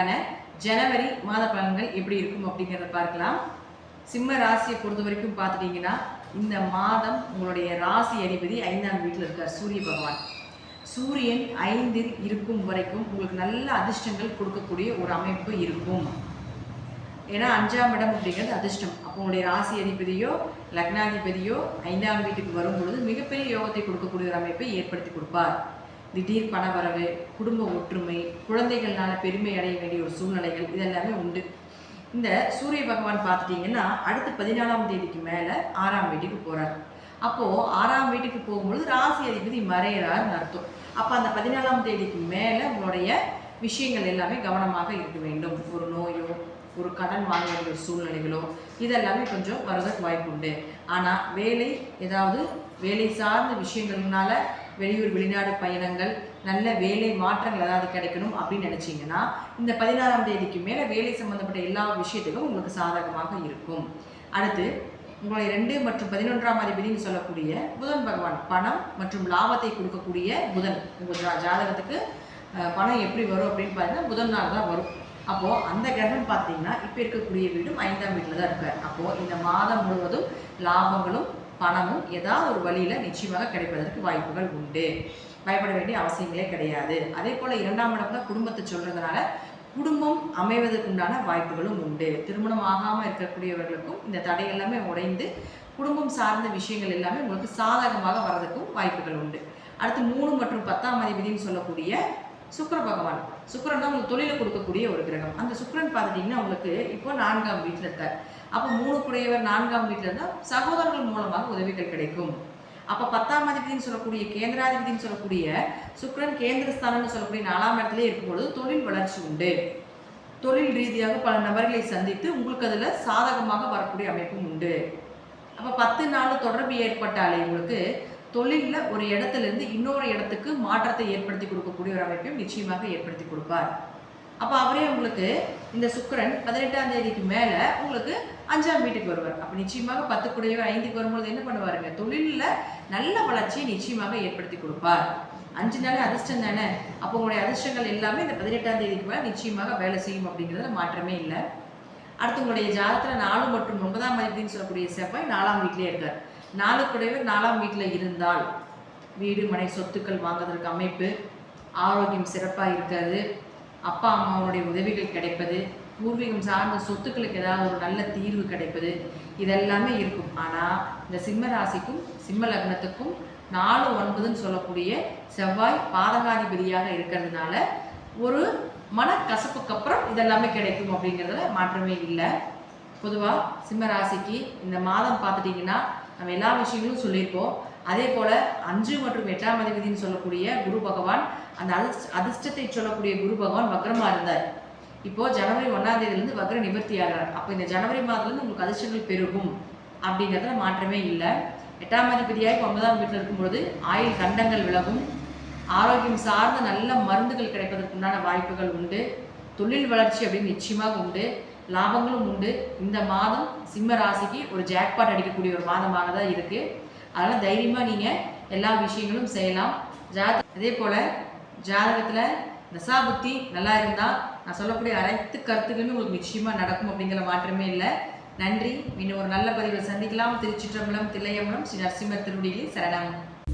தேதிக்கான ஜனவரி மாத பலன்கள் எப்படி இருக்கும் அப்படிங்கிறத பார்க்கலாம். சிம்ம ராசியை பொறுத்த வரைக்கும் பார்த்துட்டீங்கன்னா இந்த மாதம் உங்களுடைய ராசி அதிபதி ஐந்தாம் வீட்டில் இருக்கார் சூரிய பகவான். சூரியன் ஐந்தில் இருக்கும் வரைக்கும் உங்களுக்கு நல்ல அதிர்ஷ்டங்கள் கொடுக்கக்கூடிய ஒரு அமைப்பு இருக்கும். ஏன்னா அஞ்சாம் இடம் அப்படிங்கிறது அதிர்ஷ்டம். அப்போ உங்களுடைய ராசி அதிபதியோ லக்னாதிபதியோ ஐந்தாம் வீட்டுக்கு வரும் பொழுது மிகப்பெரிய யோகத்தை கொடுக்கக்கூடிய ஒரு அமைப்பை ஏற்படுத்தி கொடுப்பார். திடீர் பணவரவு குடும்ப ஒற்றுமை குழந்தைகள்னால பெருமை அடைய வேண்டிய ஒரு சூழ்நிலைகள் இதெல்லாமே உண்டு. இந்த சூரிய பகவான் பார்த்துட்டீங்கன்னா அடுத்து பதினாலாம் தேதிக்கு மேலே ஆறாம் வீட்டுக்கு போகிறார் அப்போது ஆறாம் வீட்டுக்கு போகும்பொழுது ராசி அதிபதி மறையிறாருன்னு அர்த்தம். அப்போ அந்த பதினாலாம் தேதிக்கு மேலே உங்களுடைய விஷயங்கள் எல்லாமே கவனமாக இருக்க வேண்டும். ஒரு நோயோ ஒரு கடன் வாங்க வேண்டிய ஒரு சூழ்நிலைகளோ இதெல்லாமே கொஞ்சம் வருவதற்கு வாய்ப்பு உண்டு. ஆனால் வேலை ஏதாவது வேலை சார்ந்த விஷயங்கள்னால வெளியூர் வெளிநாடு பயணங்கள் நல்ல வேலை மாற்றங்கள் ஏதாவது கிடைக்கணும் அப்படின்னு நினச்சிங்கன்னா இந்த பதினாறாம் தேதிக்கு மேலே வேலை சம்மந்தப்பட்ட எல்லா விஷயத்துக்கும் உங்களுக்கு சாதகமாக இருக்கும். அடுத்து உங்களை ரெண்டு மற்றும் பதினொன்றாம் அதிபதினு சொல்லக்கூடிய புதன் பகவான் பணம் மற்றும் லாபத்தை கொடுக்கக்கூடிய புதன் உங்கள் ஜாதகத்துக்கு பணம் எப்படி வரும் அப்படின்னு பார்த்தீங்கன்னா புதன் நாள் தான் வரும். அப்போது அந்த கிரகம் பார்த்தீங்கன்னா இப்போ இருக்கக்கூடிய வீடும் ஐந்தாம் வீட்டில் தான் இருக்கார் அப்போது இந்த மாதம் முழுவதும் லாபங்களும் பணமும் ஏதாவது ஒரு வழியில் நிச்சயமாக கிடைப்பதற்கு வாய்ப்புகள் உண்டு. பயப்பட வேண்டிய அவசியங்களே கிடையாது. அதே போல் இரண்டாம் இடம் தான் குடும்பத்தை சொல்கிறதுனால குடும்பம் அமைவதற்குண்டான வாய்ப்புகளும் உண்டு. திருமணம் ஆகாமல் இருக்கக்கூடியவர்களுக்கும் இந்த தடை எல்லாமே உடைந்து குடும்பம் சார்ந்த விஷயங்கள் எல்லாமே உங்களுக்கு சாதகமாக வர்றதுக்கும் வாய்ப்புகள் உண்டு. அடுத்து மூணு மற்றும் பத்தாம் அதிபதினு சொல்லக்கூடிய சுக்கிர பகவான். சுக்கரன் தான் உங்களுக்கு தொழிலை கொடுக்கக்கூடிய ஒரு கிரகம். அந்த சுக்கரன் பார்த்துட்டிங்கன்னா உங்களுக்கு இப்போ நான்காம் வீட்டில் இருக்கார். அப்போ மூணு குடையவர் நான்காம் வீட்டில் இருந்தால் சகோதரர்கள் மூலமாக உதவிகள் கிடைக்கும். அப்போ பத்தாம் அதிபதினு சொல்லக்கூடிய கேந்திராதிபதினு சொல்லக்கூடிய சுக்கரன் கேந்திரஸ்தானம்னு சொல்லக்கூடிய நாலாம் இடத்துல இருக்கும்பொழுது தொழில் வளர்ச்சி உண்டு. தொழில் ரீதியாக பல நபர்களை சந்தித்து உங்களுக்கு அதில் சாதகமாக வரக்கூடிய அமைப்பும் உண்டு. அப்போ பத்து நாள் தொடர்பு ஏற்பட்டாலே உங்களுக்கு தொழிலில் ஒரு இடத்துல இருந்து இன்னொரு இடத்துக்கு மாற்றத்தை ஏற்படுத்தி கொடுக்கக்கூடிய ஒரு அமைப்பையும் நிச்சயமாக ஏற்படுத்தி கொடுப்பார். அப்போ அவரே உங்களுக்கு இந்த சுக்கிரன் பதினெட்டாம் தேதிக்கு மேலே உங்களுக்கு அஞ்சாம் வீட்டுக்கு வருவார். அப்போ நிச்சயமாக பத்து கூடையோ ஐந்துக்கு வரும்பொழுது என்ன பண்ணுவாருங்க? தொழிலில் நல்ல வளர்ச்சியை நிச்சயமாக ஏற்படுத்தி கொடுப்பார். அஞ்சு நாளே அதிர்ஷ்டம் தானே? அப்போ உங்களுடைய அதிர்ஷ்டங்கள் எல்லாமே இந்த பதினெட்டாம் தேதிக்கு மேலே நிச்சயமாக வேலை செய்யும் அப்படிங்கிறதுல மாற்றமே இல்லை. அடுத்து உங்களுடைய ஜாதகத்தில் நாலு மற்றும் ஒன்பதாம் அதிபதினு சொல்லக்கூடிய செவ்வாய் நாலாம் வீட்லேயே இருக்கார். நாலு நாலாம் வீட்டில் இருந்தால் வீடு மனை சொத்துக்கள் வாங்குவதற்கு அமைப்பு. ஆரோக்கியம் சிறப்பாக இருக்காது. அப்பா அம்மாவுடைய உதவிகள் கிடைப்பது. பூர்வீகம் சார்ந்த சொத்துக்களுக்கு ஏதாவது ஒரு நல்ல தீர்வு கிடைப்பது. இதெல்லாமே இருக்கும். ஆனால் இந்த சிம்ம ராசிக்கும் சிம்ம லக்னத்துக்கும் நாலு ஒன்பதுன்னு சொல்லக்கூடிய செவ்வாய் பாதகாதிபதியாக இருக்கிறதுனால ஒரு மனக்கசப்புக்கு அப்புறம் இதெல்லாமே கிடைக்கும் அப்படிங்கிறதுல மாற்றமே இல்லை. பொதுவாக சிம்ம ராசிக்கு இந்த மாதம் பார்த்துட்டிங்கன்னா நம்ம எல்லா விஷயங்களும் சொல்லியிருப்போம். அதே போல் அஞ்சு மற்றும் எட்டாம் அதிபதினு சொல்லக்கூடிய குரு பகவான் அந்த அதிர்ஷ்ட அதிர்ஷ்டத்தை சொல்லக்கூடிய குரு பகவான் வக்ரமாக இருந்தார். இப்போது ஜனவரி ஒன்றாம் தேதியிலேருந்து வக்ர நிவர்த்தி ஆகிறார். அப்போ இந்த ஜனவரி மாதத்துலேருந்து உங்களுக்கு அதிர்ஷ்டங்கள் பெருகும் அப்படிங்கிறதுல மாற்றமே இல்லை. எட்டாம் அதிபதியாக ஒன்பதாம் வீட்டில் இருக்கும்பொழுது ஆயுள் கண்டங்கள் விலகும். ஆரோக்கியம் சார்ந்த நல்ல மருந்துகள் கிடைப்பதற்குண்டான வாய்ப்புகள் உண்டு. தொழில் வளர்ச்சி அப்படின்னு நிச்சயமாக உண்டு. லாபங்களும் உண்டு. இந்த மாதம் சிம்ம ராசிக்கு ஒரு ஜாக்பாட் அடிக்கக்கூடிய ஒரு மாதமாக தான் இருக்குது அதனால் தைரியமாக நீங்கள் எல்லா விஷயங்களும் செய்யலாம். ஜா அதே போல் ஜாதகத்தில் தசாபுத்தி நல்லா இருந்தால் நான் சொல்லக்கூடிய அனைத்து கருத்துக்களுமே உங்களுக்கு நிச்சயமாக நடக்கும் அப்படிங்கிற மாற்றமே இல்லை. நன்றி. இன்னும் ஒரு நல்ல பதிவில் சந்திக்கலாம். திருச்சிற்றம்பலம் தில்லையம்பலம் ஸ்ரீ நரசிம்மர் திருவடியில் சரணம்.